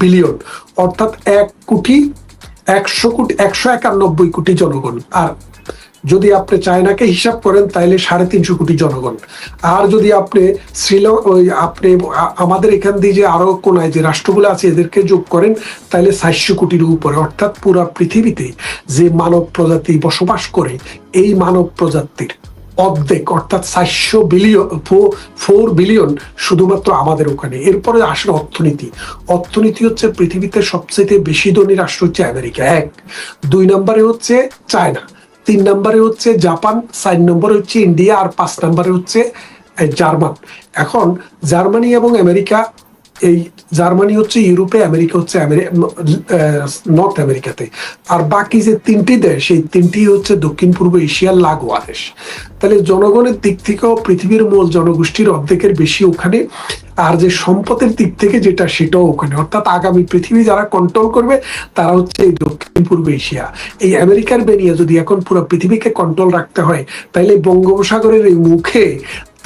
Billion. অর্থাৎ এক কোটি একশো কোটি, একশো একানব্বই কোটি জনগণ। আর যদি আপনি চায়নাকে হিসাব করেন তাহলে সাড়ে তিনশো কোটি জনগণ। আর যদি আপনি শ্রীলঙ্কা ওই আপনি আমাদের এখান দিয়ে যে আরও কোনায় যে রাষ্ট্রগুলো আছে, এদেরকে যোগ করেন তাহলে চারশো কোটির উপরে। অর্থাৎ পুরা পৃথিবীতে যে মানব প্রজাতি বসবাস করে, এই মানব প্রজাতির অর্ধেক, অর্থাৎ চারশো বিলিয়ন ফোর বিলিয়ন শুধুমাত্র আমাদের ওখানে। এরপরে আসলে অর্থনীতি। অর্থনীতি হচ্ছে পৃথিবীতে সবচেয়ে বেশি ধনী রাষ্ট্র হচ্ছে আমেরিকা। এক। দুই নম্বরে হচ্ছে চায়না। তিন নম্বরে হচ্ছে জাপান। চার নম্বরে হচ্ছে ইন্ডিয়া। আর পাঁচ নম্বরে হচ্ছে জার্মান। এখন জার্মানি এবং আমেরিকা এই জার্মানি হচ্ছে ইউরোপে, আমেরিকা হচ্ছে নর্থ আমেরিকাতে। আর বাকি যে তিনটি দেশ এই তিনটি হচ্ছে দক্ষিণ পূর্ব এশিয়ার লাগোয়া দেশ। তাহলে জনগণের দিক থেকেও পৃথিবীর মূল জনগোষ্ঠীর অর্ধেকের বেশি ওখানে, আর যে সম্পদের দিক থেকে যেটা, সেটাও ওখানে। অর্থাৎ আগামী পৃথিবী যারা কন্ট্রোল করবে, তারা হচ্ছে এই দক্ষিণ পূর্ব এশিয়া। এই আমেরিকার বেনিয়ে যদি এখন পুরো পৃথিবীকে কন্ট্রোল রাখতে হয়, তাহলে বঙ্গোপসাগরের এই মুখে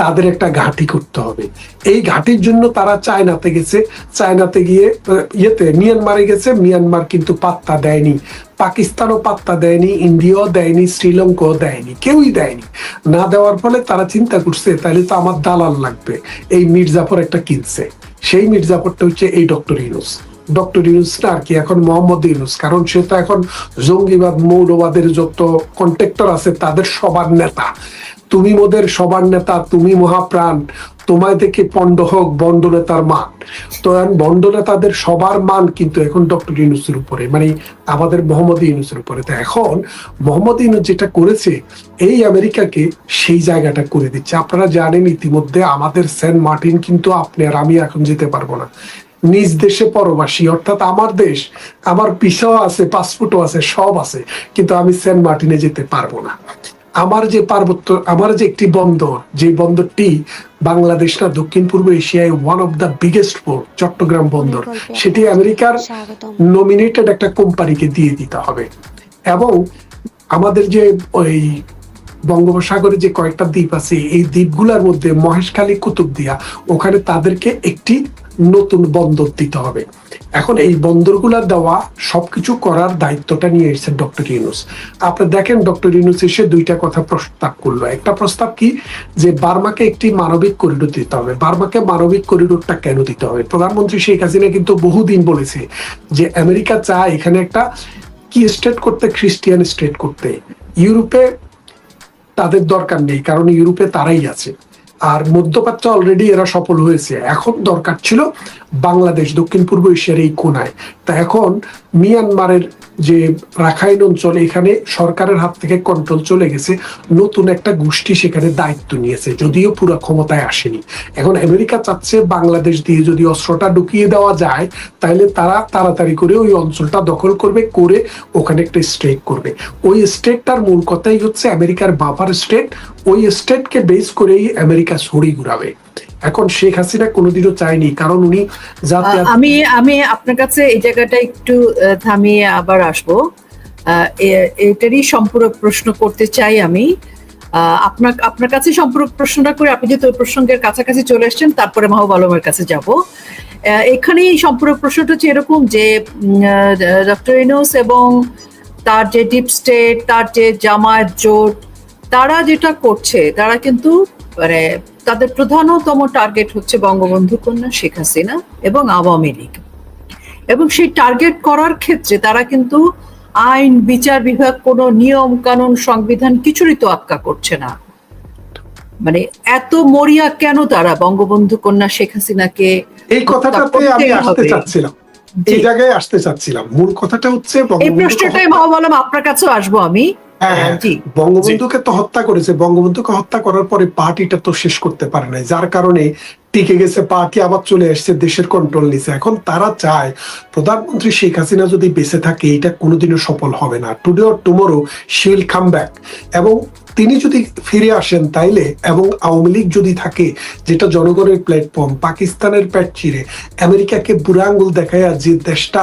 তাদের একটা ঘাঁটি করতে হবে। এই ঘাঁটির জন্য তারা চায়নাতে গেছে। চায়নাতে গিয়ে ইয়েতে মিয়ানমারে গেছে। মিয়ানমার কিন্তু পাত্তা দেয়নি। পাকিস্তানও পাত্তা দেয়নি, ইন্ডিয়াও দেয়নি, শ্রীলঙ্কাও দেয়নি, কেউই দেয়নি। না দেওয়ার ফলে তারা চিন্তা করছে, তাহলে তো আমার দালাল লাগবে। এই মির্জাফর একটা কিনছে। সেই মির্জাফরটা হচ্ছে এই ডক্টর ইউনুস। ডক্টর ইউনুস না আর কি, এখন মোহাম্মদ ইউনুস। কারণ সে তো এখন জঙ্গিবাদ, মৌলবাদের যত কন্ট্রাক্টর আছে, তাদের সবার নেতা। তুমি মোদের সবার নেতা, তুমি মহাপ্রাণ। তোমায় দেখে পণ্ড হোক বন্ড নেতার মান। তো বন্ড নেতাদের সবার মান কিন্তু এখন ডক্টর ইউনুসের উপরে মানে আমাদের মোহাম্মদ ইউনুসের উপরে। তো এখন মোহাম্মদ ইউনুস যেটা করেছে, এই আমেরিকাকে সেই জায়গাটা করে দিচ্ছে। আপনারা জানেন ইতিমধ্যে আমাদের সেন্ট মার্টিন কিন্তু আপনি আর আমি এখন যেতে পারব না। নিজ দেশে পরবাসী অর্থাৎ আমার দেশ আমার পিসাও আছে পাসপোর্টও আছে সব আছে কিন্তু আমি সেন্ট মার্টিনে যেতে পারব না। আমার যে পার্বত্য আমার যে একটি বন্দর যে বন্দরটি বাংলাদেশ না দক্ষিণ পূর্ব এশিয়ায় one of the biggest port Chattogram বন্দর সেটি আমেরিকার। নমিনেটেড একটা কোম্পানিকে দিয়ে দিতে হবে। এবং আমাদের যে ওই বঙ্গোপসাগরে যে কয়েকটা দ্বীপ আছে এই দ্বীপগুলোর মধ্যে মহেশখালী কুতুবদিয়া ওখানে তাদেরকে একটি নতুন বন্দর দিতে হবে। এখন এই বন্দরগুলা দেওয়া, সবকিছু করার দায়িত্বটা নিয়ে এসেছেন ডক্টর ইউনুস। আপনি দেখেন, ডক্টর ইউনুস এসে দুইটা কথা প্রস্তাব করল। একটা প্রস্তাব কি? যে বার্মাকে একটি মানবিক করিডোর দিতে হবে। বার্মাকে মানবিক করিডোরটা কেন দিতে হবে? প্রধানমন্ত্রী শেখ হাসিনা কিন্তু বহুদিন বলেছে যে আমেরিকা চায় এখানে একটা কি স্টেট করতে, খ্রিস্টিয়ান স্টেট করতে। ইউরোপে তাদের দরকার নেই, কারণ ইউরোপে তারাই আছে। আর মধ্যপ্রাচ্য অলরেডি এরা সফল হয়েছে। এখন দরকার ছিল বাংলাদেশ, দক্ষিণ পূর্ব এশিয়ার এই কোনায়। তা এখন মিয়ানমারের যে রাখাইন অঞ্চলে এখানে সরকারের হাত থেকে কন্ট্রোল চলে গেছে, নতুন একটা গোষ্ঠী সেখানে দায়িত্ব নিয়েছে, যদিও পুরো ক্ষমতায় আসেনি। এখন আমেরিকা চাচ্ছে বাংলাদেশ দিয়ে যদি অস্ত্রটা ঢুকিয়ে দেওয়া যায়, তাহলে তারা তাড়াতাড়ি করে ওই অঞ্চলটা দখল করবে, করে ওখানে একটা স্টেট করবে। ওই স্টেটটার মূল কথাই হচ্ছে আমেরিকার বাফার স্টেট ওই স্টেটকে বেস করেই আমেরিকা ছড়ি ঘুরাবে। এখন শেখ হাসিনা কোনোদিনও চায়নি কারণ উনি আমি আমি আপনার কাছে এই জায়গাটা একটু থামিয়ে আবার আসব। এটারই সম্পূরক প্রশ্ন করতে চাই আমি। আপনার আপনার কাছে সম্পূরক প্রশ্নটা করে আপনি যেহেতু প্রসঙ্গের কাছাকাছি চলে এসেছেন তারপরে মাহবুব আলমের কাছে যাব। আহ, এখানেই সম্পূরক প্রশ্নটা হচ্ছে এরকম যে ডক্টর ইনোস এবং তার যে ডিপ স্টেট তার যে জামায়াত জোট তারা যেটা করছে তারা কিন্তু মানে তাদের প্রধানতম টার্গেট হচ্ছে বঙ্গবন্ধু কন্যা শেখ হাসিনা এবং আওয়ামী লীগ। এবং সেই টার্গেট করার ক্ষেত্রে তারা কিন্তু আইন বিচার বিভাগ কোনো নিয়ম কানুন সংবিধান কিছুরই তো আক্কা করছে না। মানে এত মরিয়া কেন তারা বঙ্গবন্ধু কন্যা শেখ হাসিনাকে এই কথাটাতে আমি আসতে চাচ্ছিলাম। এই জায়গায় আসতে চাচ্ছিলাম। মূল কথাটা হচ্ছে এই প্রশ্নটাই মহাবলম আপনার কাছেও আসব আমি। বঙ্গবন্ধুকে তো হত্যা করেছে। বঙ্গবন্ধুকে হত্যা করার পরে পার্টিটা তো শেষ করতে পারে নাই। যার কারণে টিকে গেছে পার্টি আবার চলে এসছে দেশের কন্ট্রোল নিছে। এখন তারা চায় প্রধানমন্ত্রী শেখ হাসিনা যদি বেঁচে থাকে এটা কোনোদিনও সফল হবে না। Today or tomorrow she will come back এবং তিনি যদি ফিরে আসেন তাইলে এবং আওয়ামী লীগ যদি থাকে, যেটা জনগণের প্ল্যাটফর্ম পাকিস্তানের পেট চিরে, আমেরিকাকে বুড়া আঙ্গুল দেখায় যে দেশটা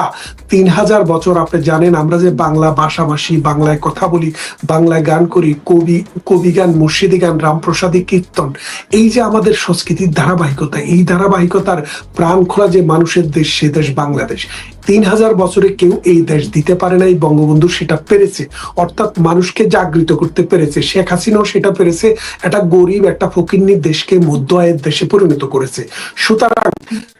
তিন হাজার বছর আপনি জানেন, আমরা যে বাংলা ভাষাভাষী, বাংলায় কথা বলি, বাংলায় গান করি, কবি কবি গান, মুর্শিদি গান, রামপ্রসাদী কীর্তন, এই যে আমাদের সংস্কৃতির ধারাবাহিকতা, এই ধারাবাহিকতার প্রাণ খোলা যে মানুষের দেশ, সে দেশ বাংলাদেশ। তিন হাজার বছরে কেউ এই দেশ দিতে পারে নাই বঙ্গবন্ধু সেটা পেরেছে। অর্থাৎ মানুষকে জাগৃত করতে পেরেছে। শেখ হাসিনাও সেটা পেরেছে। একটা গরিব একটা ফকিন্নি দেশকে মধ্য আয়ের দেশে পরিণত করেছে। সুতরাং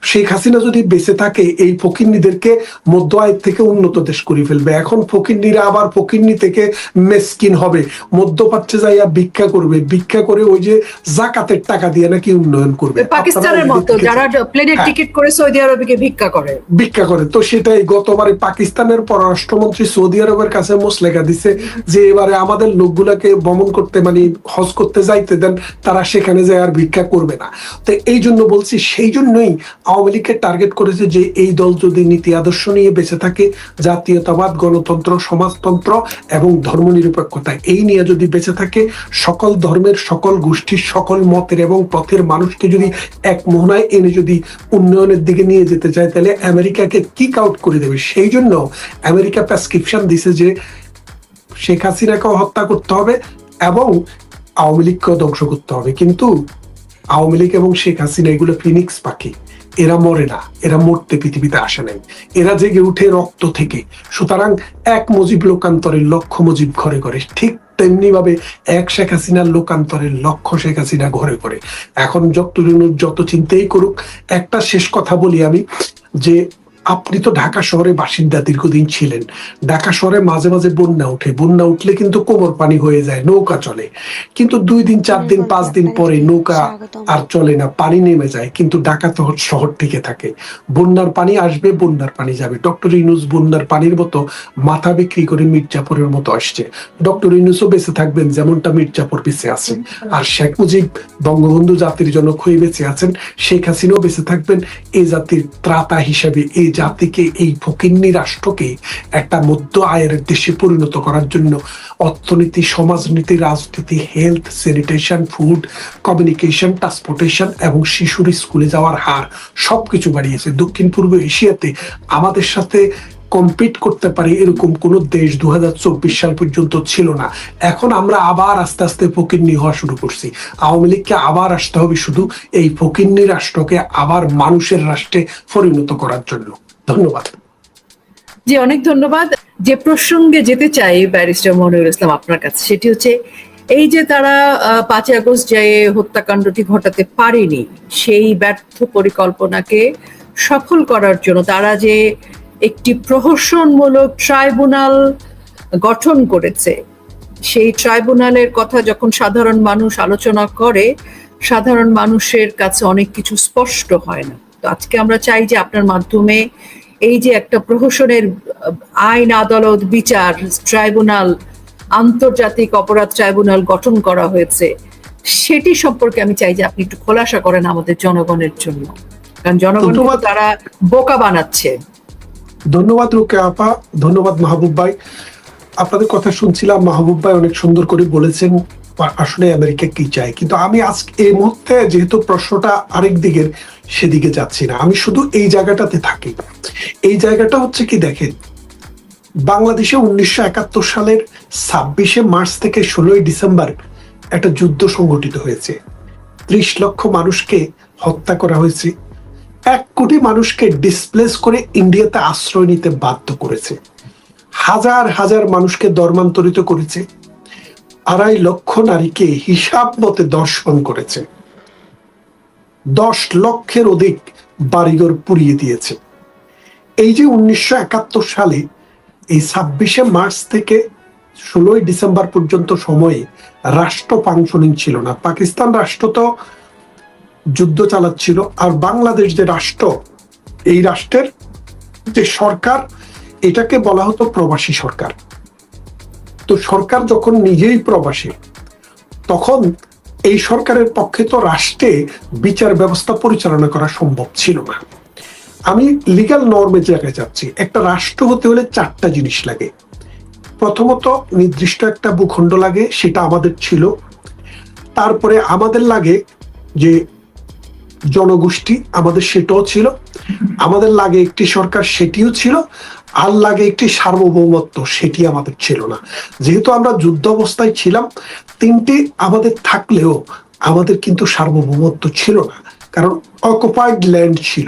শেখ হাসিনা যদি বেঁচে থাকে এই ফকিন্নিদেরকে মধ্য আয়ের থেকে উন্নত দেশ করে ফেলবে। এখন ফকিন্নিরা আবার ফকিন্নি থেকে মেসকিন হবে। মধ্যপ্রাচ্যে যাইয়া ভিক্ষা করবে। ভিক্ষা করে ওই যে জাকাতের টাকা দিয়ে নাকি উন্নয়ন করবে। পাকিস্তানের মতো যারা প্লেনের হ্যাঁ। টিকিট করে সৌদি আরবে ভিক্ষা করে। ভিক্ষা করে। তো সেটাই গতবারে পাকিস্তানের পররাষ্ট্রমন্ত্রী সৌদি আরবের কাছে মোসলেখা দিছে যে এবারে আমাদের লোকগুলাকে ভ্রমণ করতে মানে হজ করতে যাইতে দেন, তারা সেখানে যায় আর ভিক্ষা করবে না। তো এই জন্য বলছি, সেই জন্যই আওয়ামী লীগকে টার্গেট করেছে যে এই দল যদি নীতি আদর্শ নিয়ে বেঁচে থাকে, জাতীয়তাবাদ, গণতন্ত্র, সমাজতন্ত্র এবং ধর্মনিরপেক্ষতা এই নিয়ে যদি বেঁচে থাকে, সকল ধর্মের, সকল গোষ্ঠীর, সকল মতের এবং পথের মানুষকে যদি এক মোহনায় এনে যদি উন্নয়নের দিকে নিয়ে যেতে চায়, তাহলে আমেরিকাকে কিক আউট করে দেবে। সেই জন্য আমেরিকা প্রেসক্রিপশন দিছে যে শেখ হাসিনাকেও হত্যা করতে হবে এবং আওয়ামী লীগকেও ধ্বংস করতে হবে। কিন্তু আওয়ামী লীগ এবং শেখ হাসিনা এগুলো ফিনিক্স পাখি। এরা মরে না। এরা মরতে পৃথিবীতে আসে নাই। এরা জেগে উঠে রক্ত থেকে। সুতরাং এক মজিব লোকান্তরের লক্ষ্য মজিব ঘরে ঘরে। ঠিক তেমনি ভাবে এক শেখ হাসিনার লোকান্তরের লক্ষ্য শেখ হাসিনা ঘরে ঘরে। এখন যত যত চিন্তাই করুক, একটা শেষ কথা বলি আমি যে আপনি তো ঢাকা শহরে বাসিন্দা দীর্ঘদিন ছিলেন। ঢাকা শহরে মাঝে মাঝে বন্যা উঠে বন্যা উঠলে কিন্তু কোমর পানি হয়ে যায় নৌকা চলে। কিন্তু দুই দিন চার দিন পাঁচ দিন পরে নৌকা আর চলে না পানি নেমে যায়। কিন্তু ঢাকা তো শহর টিকে থাকে। বন্যার পানি আসবে বন্যার পানি যাবে। ডক্টর ইনুস বন্যার পানির মতো মাথা বিক্রি করে মির্জাপুরের মতো আসছে। ডক্টর ইনুসও বেঁচে থাকবেন যেমনটা মির্জাপুর বেঁচে আছে। আর শেখ মুজিব বঙ্গবন্ধু জাতির জনক হয়ে বেঁচে আছেন। শেখ হাসিনাও বেঁচে থাকবেন। এই জাতির ত্রাতা হিসেবে এই জাতিকে এই ফকিন্নি রাষ্ট্রকে একটা মধ্য আয়ের দেশে পরিণত করার জন্য অর্থনীতি, সমাজনীতি, রাজনীতি health sanitation food communication transportation এবং শিশুর স্কুলে যাওয়ার হার সবকিছু বাড়িয়েছে। দক্ষিণ পূর্ব এশিয়াতে আমাদের সাথে কম্পিট করতে পারি এরকম কোন দেশ দু হাজার চব্বিশ সাল পর্যন্ত ছিল না। এখন আমরা আবার আস্তে আস্তে ফকিন্নি হওয়া শুরু করছি। আওয়ামী লীগকে আবার আসতে হবে শুধু এই ফকিন্নি রাষ্ট্রকে, আবার মানুষের রাষ্ট্রে পরিণত করার জন্য। ধন্যবাদ। জি, অনেক ধন্যবাদ। যে প্রসঙ্গে যেতে চাই ব্যারিস্টার মনিরুল ইসলাম আপনার কাছে, সেটি হচ্ছে এই যে তারা পাঁচই আগস্ট যে হত্যাকাণ্ডটি ঘটাতে পারেনি, সেই ব্যর্থ পরিকল্পনাকে সফল করার জন্য তারা যে একটি প্রহসনমূলক ট্রাইব্যুনাল গঠন করেছে, সেই ট্রাইব্যুনালের কথা যখন সাধারণ মানুষ আলোচনা করে, সাধারণ মানুষের কাছে অনেক কিছু স্পষ্ট হয় না। তো আজকে আমরা চাই যে আপনার মাধ্যমে এই যে একটা প্রহসনের আইন আদালত বিচার ট্রাইব্যুনাল আন্তর্জাতিক অপরাধ ট্রাইব্যুনাল গঠন করা হয়েছে সেটি সম্পর্কে আমি চাই যে আপনি একটু খোলাসা করেন আমাদের জনগণের জন্য। কারণ জনগণ তারা বোকা বানাচ্ছে। ধন্যবাদ রুকে আপা ধন্যবাদ মাহবুব ভাই। আপনাদের কথা শুনছিলাম মাহবুব ভাই অনেক সুন্দর করে বলেছেন আসলে আমেরিকা কি চায়? কিন্তু আমি আজ এই মুহূর্তে যেহেতু প্রশ্নটা আরেক দিকের, সেদিকে যাচ্ছি না। আমি শুধু এই জায়গাটাতে থাকি। এই জায়গাটা হচ্ছে কি দেখেন, বাংলাদেশে উনিশশো একাত্তর সালের ছাব্বিশে মার্চ থেকে ষোলোই ডিসেম্বর একটা যুদ্ধ সংগঠিত হয়েছে। ত্রিশ লক্ষ মানুষকে হত্যা করা হয়েছে। এক কোটি মানুষকে ডিসপ্লেস করে ইন্ডিয়াতে আশ্রয় নিতে বাধ্য করেছে। হাজার হাজার মানুষকে ধর্মান্তরিত করেছে। আড়াই লক্ষ নারীকে হিসাব মতে দর্শন করেছে। দশ লক্ষের অধিক বাড়িঘর পুড়িয়ে দিয়েছে। এই যে উনিশশো একাত্তর সালে এই ছাব্বিশে মার্চ থেকে ষোলোই ডিসেম্বর পর্যন্ত সময়ে রাষ্ট্র ফাংশনিং ছিল না। পাকিস্তান রাষ্ট্র তো যুদ্ধ চালাচ্ছিল আর বাংলাদেশ যে রাষ্ট্র, এই রাষ্ট্রের যে সরকার, এটাকে বলা হতো প্রবাসী সরকার। তো সরকার যখন নিজেই প্রবাসী, তখন এই সরকারের পক্ষে তো রাষ্ট্রে বিচার ব্যবস্থা পরিচালনা করা সম্ভব ছিল না। আমি লিগাল নর্মে জায়গায় যাচ্ছি, একটা রাষ্ট্র হতে হলে চারটা জিনিস লাগে। প্রথমত নির্দিষ্ট একটা ভূখণ্ড লাগে, সেটা আমাদের ছিল। তারপরে আমাদের লাগে যে জনগোষ্ঠী আমাদের সেটাও ছিল। আমাদের লাগে একটি সরকার, সেটিও ছিল। লাগে একটি সার্বভৌমত্ব, সেটি আমাদের ছিল না। যেহেতু আমরা যুদ্ধ অবস্থায় ছিলাম, তিনটি আমাদের থাকলেও আমাদের কিন্তু সার্বভৌমত্ব ছিল না, কারণ অকুপাইড ল্যান্ড ছিল।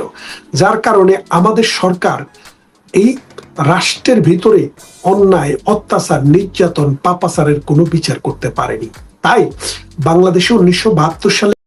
যার কারণে আমাদের সরকার এই রাষ্ট্রের ভিতরে অন্যায়, অত্যাচার, নির্যাতন, পাপাচারের কোনো বিচার করতে পারেনি। তাই বাংলাদেশে উনিশশো বাহাত্তর সালে